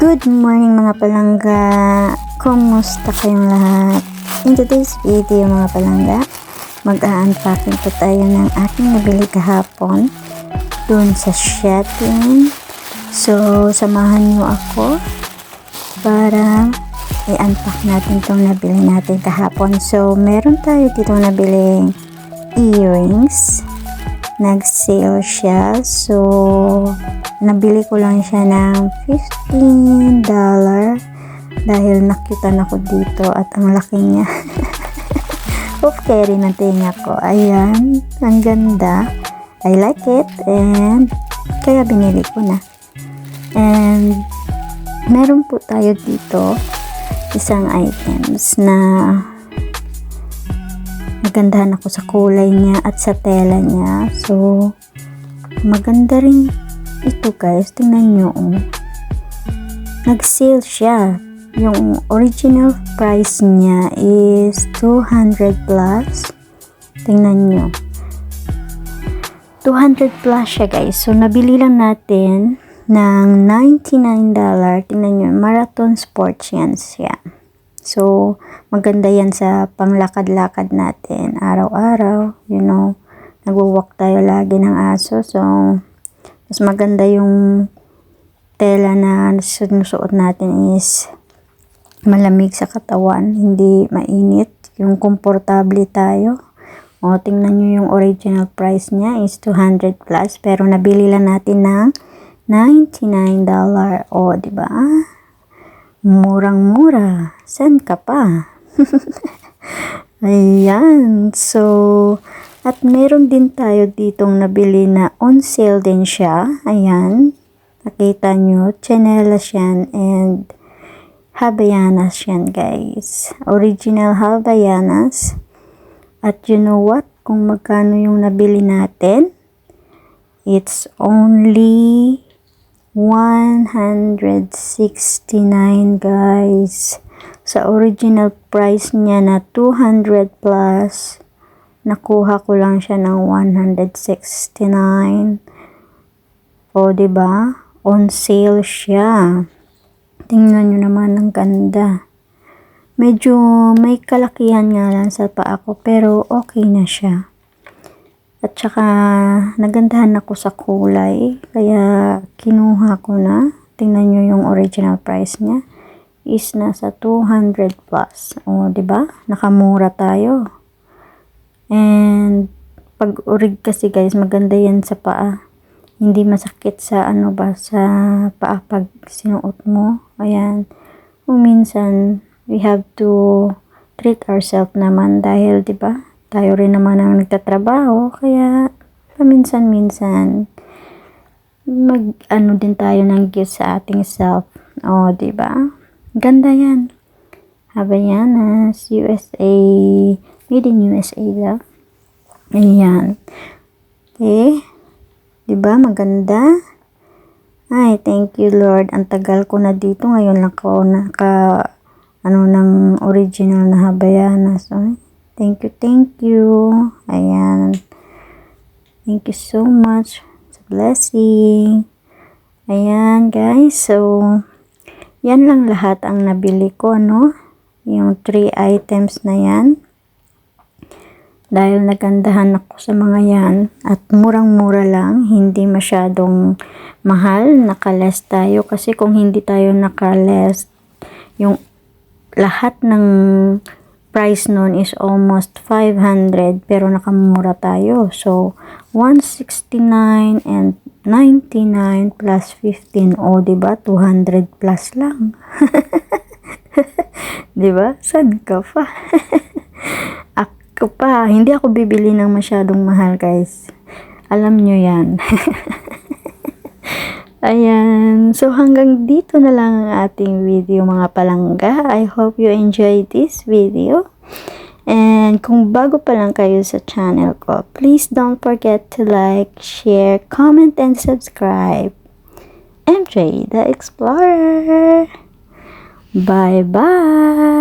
Good morning mga palangga! Kumusta kayong lahat? In today's video mga palangga, mag-a-unpacking po tayo ng aking nabili kahapon dun sa shopping. So, samahan nyo ako para i-unpack natin itong nabili natin kahapon. So, meron tayo dito nabiling earrings. Nag-sale siya. So, nabili ko lang siya ng $15 dahil nakitan ako dito at ang laki niya. Off carry ng tinga ko. Ayan. Ang ganda. I like it and kaya binili ko na. And meron po tayo dito isang items na nagandahan ako sa kulay niya at sa tela niya. So, maganda rin ito guys. Tingnan nyo. Oh. Nag-sale siya. Yung original price niya is 200 plus. Tingnan nyo. 200 plus siya guys. So, nabili lang natin ng $99. Tingnan nyo. Marathon Sports yan siya. So, maganda yan sa panglakad-lakad natin. Araw-araw, you know, nagwo-walk tayo lagi ng aso. So, mas maganda yung tela na sinusuot natin is malamig sa katawan, hindi mainit. Yung komportable tayo. O, tingnan nyo yung original price niya is 200 plus. Pero nabili lang natin ng $99. O, ba? Murang-mura. San ka pa? Ayan. So, at meron din tayo ditong nabili na on sale din siya. Ayan. Nakita nyo, chanelas yan and Havaianas yan guys. Original Havaianas. At you know what? Kung magkano yung nabili natin? It's only 169 guys. Sa original price niya na 200 plus, nakuha ko lang siya ng 169. O, ba diba? On sale siya. Tingnan nyo naman ang ganda. Medyo may kalakihan nga lang sa paa ko, pero okay na siya. At saka, nagandahan ako sa kulay, kaya kinuha ko na. Tingnan nyo yung original price niya is nasa 200 plus. O, ba diba? Nakamura tayo. And, pag urig kasi guys, maganda yan sa paa. Hindi masakit sa ano ba, sa paa pag sinuot mo. Ayan. Kung minsan, we have to treat ourselves naman dahil, di ba? Tayo rin naman ang nagtatrabaho. Kaya, paminsan-minsan, mag, ano din tayo ng gift sa ating self. O, di ba? Ganda yan. Havaianas, USA, made in USA love. Ayan. Okay. Diba? Maganda. Ay, thank you Lord. Ang tagal ko na dito. Ngayon lang ko naka, ano, ng original na Havaianas. So, thank you, thank you. Ayan. Thank you so much sa blessing. Ayan, guys. So, yan lang lahat ang nabili ko, no? Yung three items na yan dahil nagandahan ako sa mga yan at murang-mura lang, hindi masyadong mahal, nakales tayo kasi kung hindi tayo nakales, yung lahat ng price nun is almost 500 pero nakamura tayo. So, 169 and 99 plus 15 o, oh, diba? 200 plus lang. diba? Sad ka pa. ko pa. Hindi ako bibili ng masyadong mahal, guys. Alam nyo yan. Ayan. So, hanggang dito na lang ang ating video, mga palangga. I hope you enjoyed this video. And kung bago pa lang kayo sa channel ko, please don't forget to like, share, comment, and subscribe. MJ the Explorer. Bye-bye!